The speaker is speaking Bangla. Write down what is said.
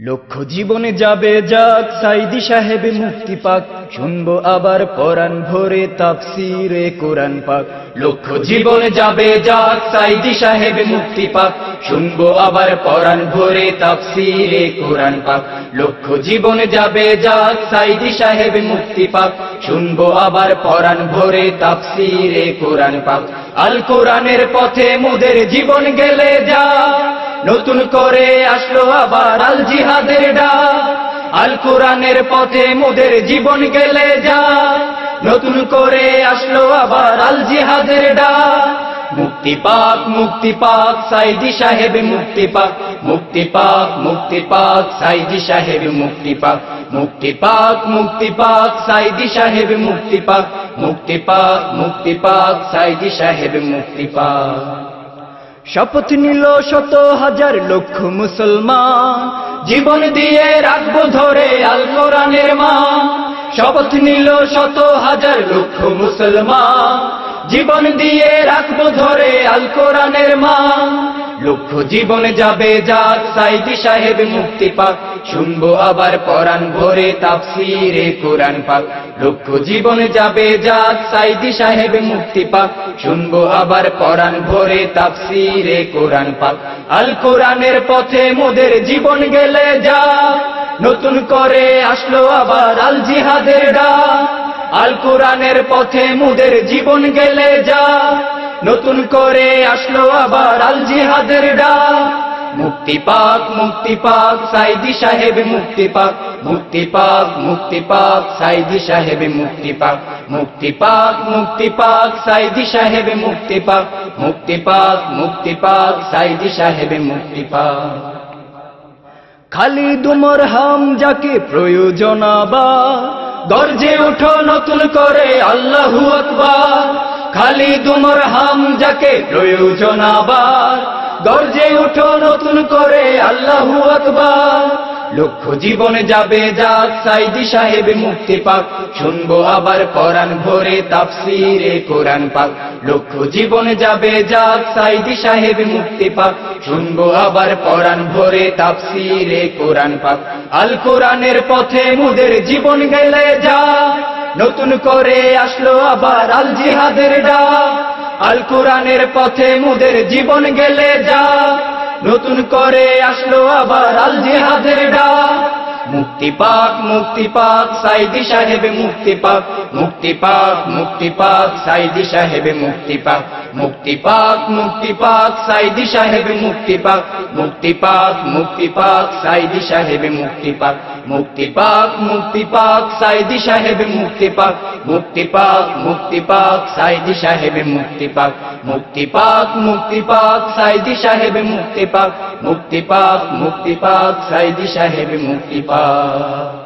লক্ষ জীবনে যাবে যাক, সাইদি সাহেবে মুক্তি পাক। শুনব আবার পরাণ ভরে তাফসিরে কোরআন পাক। লক্ষ জীবনে যাবে যাক, সাইদি সাহেব মুক্তি পাক। শুনব আবার পরাণ ভরে তাফসিরে কোরআন পাক। লক্ষ জীবনে যাবে যাক, সাইদি সাহেবে মুক্তি পাক। শুনব আবার পরাণ ভরে তাফসিরে কোরআন পাক। আল কোরআনের পথে মোদের জীবন গেলে যা নতুন করে আসলো আবার আল জিহাদের ডা আল কোরআনের পথে মোদের জীবন গেলে যা। নতুন করে আসলো আবার আল জিহাদের ডাক। মুক্তি পাক মুক্তি পাক, সাইদি সাহেব মুক্তি পাক। মুক্তি পাক মুক্তি পাক, সাইদি সাহেব মুক্তি পাক। মুক্তি পাক মুক্তি পাক, সাইদি সাহেব মুক্তি পাক। মুক্তি পাক মুক্তি পাক, সাইদি সাহেব মুক্তি পাক। শপথ নিল শত হাজার লক্ষ মুসলমান। জীবন দিয়ে রাখব ধরে আল কোরআনের মা। শপথ নিল শত হাজার লক্ষ মুসলমান। জীবন দিয়ে রাখব ধরে আল কোরআনের মা। লক্ষ জীবনে যাবে যাক সাইদি সাহেব মুক্তি পাক। শুনব আবার পরাণ ভরে তাফসিরে কোরআন পাক। লক্ষ জীবন যাবে যাক সাইদি সাহেব মুক্তি পাক। শুনব আবার পরাণ ভরে তাফসিরে কোরআন পাক। আল কোরআনের পথে মোদের জীবন গেলে যা, নতুন করে আসলো আবার আল জিহাদের ডাক আল কোরআনের পথে মুদের জীবন গেলে যা নতুন করে আসলো আবার আল জিহাদের ডাক। মুক্তি পাক মুক্তি পাক, সাইদি সাহেব মুক্তি পাক। মুক্তি পাক মুক্তি পাক, সাইদি সাহেব মুক্তি পাক। মুক্তি পাক মুক্তি পাক, সাইদি সাহেব মুক্তি পাক। মুক্তি পাক মুক্তি পাক, সাইদি সাহেব মুক্তি পাক। খালি দুমর হাম যাকে প্রয়োজন আবার গর্জে উঠো নতুন করে, আল্লাহু আকবার। খালি দুমর হাম যাকে প্রয়োজন আবার গর্জে উঠো নতুন করে আল্লাহু আকবার। লক্ষ জীবন যাবে যাক সাইদি সাহেব মুক্তি পাক। শুনব আবার কোরআন ভরে তাফসিরে কোরআন পাক। লক্ষ জীবন যাবে যাক সাইদি সাহেব মুক্তি পাক। শুনব আবার কোরআন ভরে তাফসিরে কোরআন পাক। আল কোরআনের পথে মুদের জীবন গেলে যা। নতুন করে আসলো আবার আল জিহাদের ডা আল কোরআনের পথে মুদের জীবন গেলে যা। নতুন করে আসলো আবার আল জিহাদের ডা মুক্তি পাক মুক্তি পাক, সাইদি সাহেব মুক্তি পাক। মুক্তি পাক মুক্তি পাক, সাইদি সাহেব মুক্তি পাক। মুক্তি পাক মুক্তি পাক, সাইদি সাহেব মুক্তি পাক। মুক্তি পাক মুক্তি পাক, সাইদি সাহেব মুক্তি পাক। মুক্তি পাক মুক্তি পাক, সাইদি সাহেব মুক্তি পাক। মুক্তি পাক মুক্তি পাক, সাইদি সাহেব মুক্তি পাক। মুক্তি পাক মুক্তি পাক, সাইদি সাহেব মুক্তি পাক। মুক্তি পাক মুক্তি পাক, সাইদি সাহেব মুক্তি পাক।